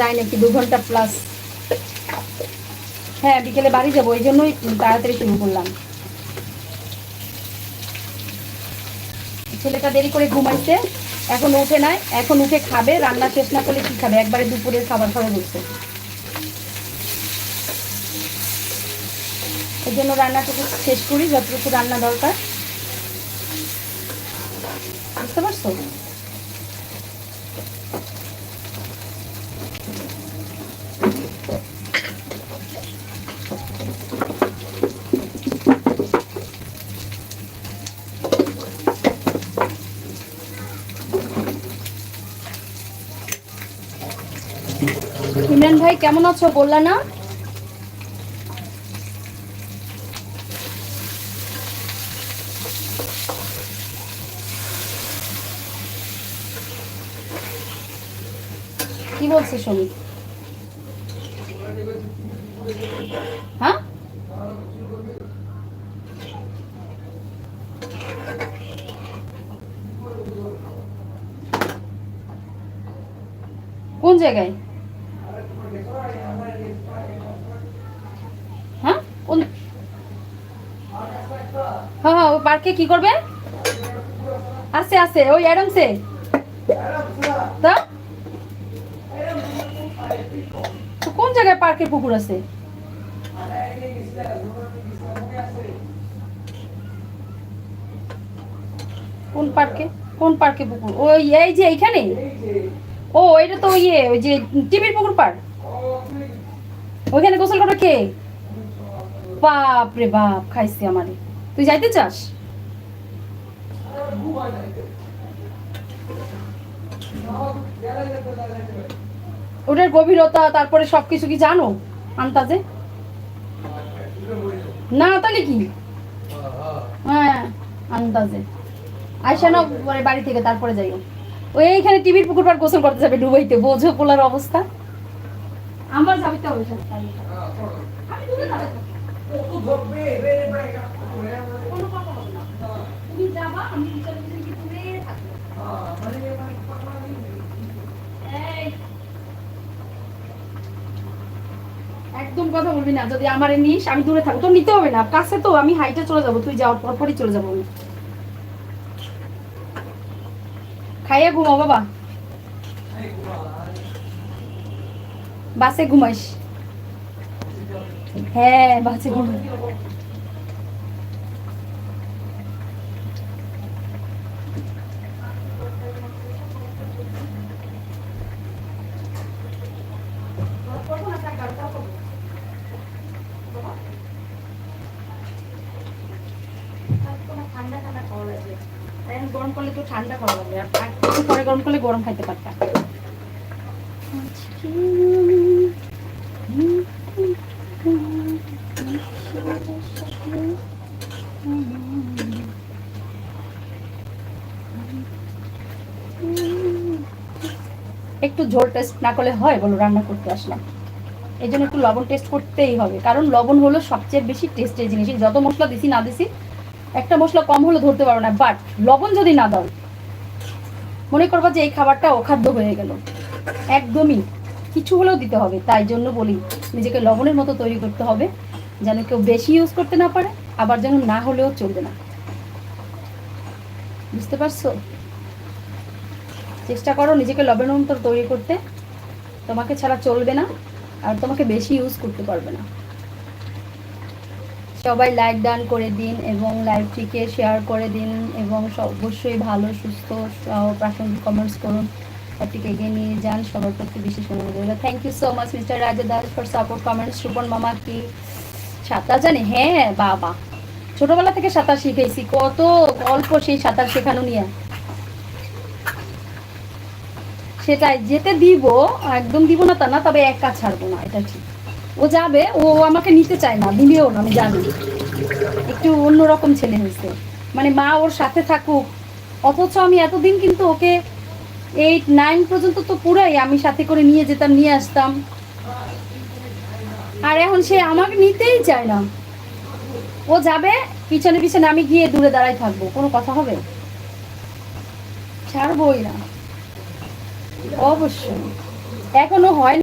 যায় নাকি দু ঘণ্টা প্লাস হ্যাঁ বিকেলে বাড়ি যাব, ওই জন্যই তাড়াতাড়ি শুরু করলাম। ছেলেটা দেরি করে ঘুমাইছে, এখন উঠে নাই, এখন উঠে খাবে, রান্না শেষ না করলে কি খাবে? একবারে দুপুরের খাবার খাবে বলছে এই জন্য রান্নাটুকু শেষ করি, যতটুকু রান্না দরকার। বুঝতে পারছ? ইমরান ভাই কেমন আছো? বললা না? কি বলছে সমী হ্যাঁ? কোন জায়গায় হ্যাঁ কোন হ্যাঁ হ্যাঁ ওই পার্কে কি করবে? আছে আছে, ওই অ্যাডামসে কোন জায়গায় পার্কের পুকুর আছে? কোন পার্কে? কোন পার্কে পুকুর? ওই, এই যে এইখানে? ও এটা তো ইয়ে ওই যে টিভির পুকুর পার্ক। ওইখানে গোসল কে? বাপ রে বাপ, খাইছি আমারে। তুই যাইতে চাস? ওটার গভীরতা তারপরে সবকিছু কি জানো আন্তাজে? না তাহলে কি? হ্যাঁ আন্দাজে আইসা না বাড়ি থেকে তারপরে যাইও। ওই এইখানে টিভির পুকুর পার গোসল করতে যাবে ডুবাইতে। বোঝো পোলার অবস্থা। আমার যাবিতে হবে সব তাই। আমি দূরে যাব। কোনো কথা হবে না। তুমি যাবা, একদম কথা বলবি না। যদি আমারে নিস, আমি দূরে থাকব। তোর নিতে হবে না। কাছে তো, আমি হাইটে চলে যাব। তুই যাওয়ার পর পরই চলে যাব আমি। খাইয়ে ঘুমাও, বাবা। বাসে ঘুমাইস। হ্যাঁ বাসে ঘুমাই। একটু একটু ঝোল টেস্ট না করলে হয় বলো, রান্না করতে আসলাম। এই জন্য একটু লবণ টেস্ট করতেই হবে। কারণ লবণ হলো সবচেয়ে বেশি টেস্টের জিনিস। যত মশলা দিছি না দিছি একটা মশলা কম হলে ধরতে পারো না বাট লবণ যদি না দাও, মনে করবা যে এই খাবারটা অখাদ্য হয়ে গেল। একদমই কিছু হলেও দিতে হবে, তাই জন্য বলি নিজেকে লবণের মতো তৈরি করতে হবে, যেন কেউ বেশি ইউজ করতে না পারে, আবার যেন না হলেও চলবে না। বুঝতে পারছ? চেষ্টা করো নিজেকে লবণের মতো তৈরি করতে। তোমাকে ছাড়া চলবে না, আর তোমাকে বেশি ইউজ করতে পারবে না। সবাই লাইক ডান করে দিন এবং লাইভটিকে শেয়ার করে দিন এবং অবশ্যই ভালো, সুস্থ প্রাসঙ্গিক কমেন্টস করুন। সবটিকে এগিয়ে নিয়ে যান, সবার প্রতি বিশেষ অনুরোধ thank you so much mister Raja Das for support comments Supon মামা কি সাঁতার জানে? হ্যাঁ বাবা। ছোটবেলা থেকে সাঁতার শিখেছি। কত অল্প সেই সাঁতার শেখানো নিয়ে। সেটাই, যেতে দিব, একদম দিব না তা না, তবে একা ছাড়বো না, এটা ঠিক। ও যাবে, ও আমাকে নিতে চায় না, দিবেও না, আমি জানি। একটু অন্যরকম ছেলে হয়েছে। মানে মা ওর সাথে থাকুক, অথচ আমি এতদিন কিন্তু ওকে এইট নাইন পর্যন্ত তো পুরাই আমি সাথে করে নিয়ে যেতাম, নিয়ে আসতাম। আর এখন সে আমাকে নিতেই চায় না। ও যাবে, পিছনে পিছনে আমি গিয়ে দূরে দাঁড়াই থাকব, কোনো কথা হবে? ছাড়বই না। অবশ্যই। এখনও হয়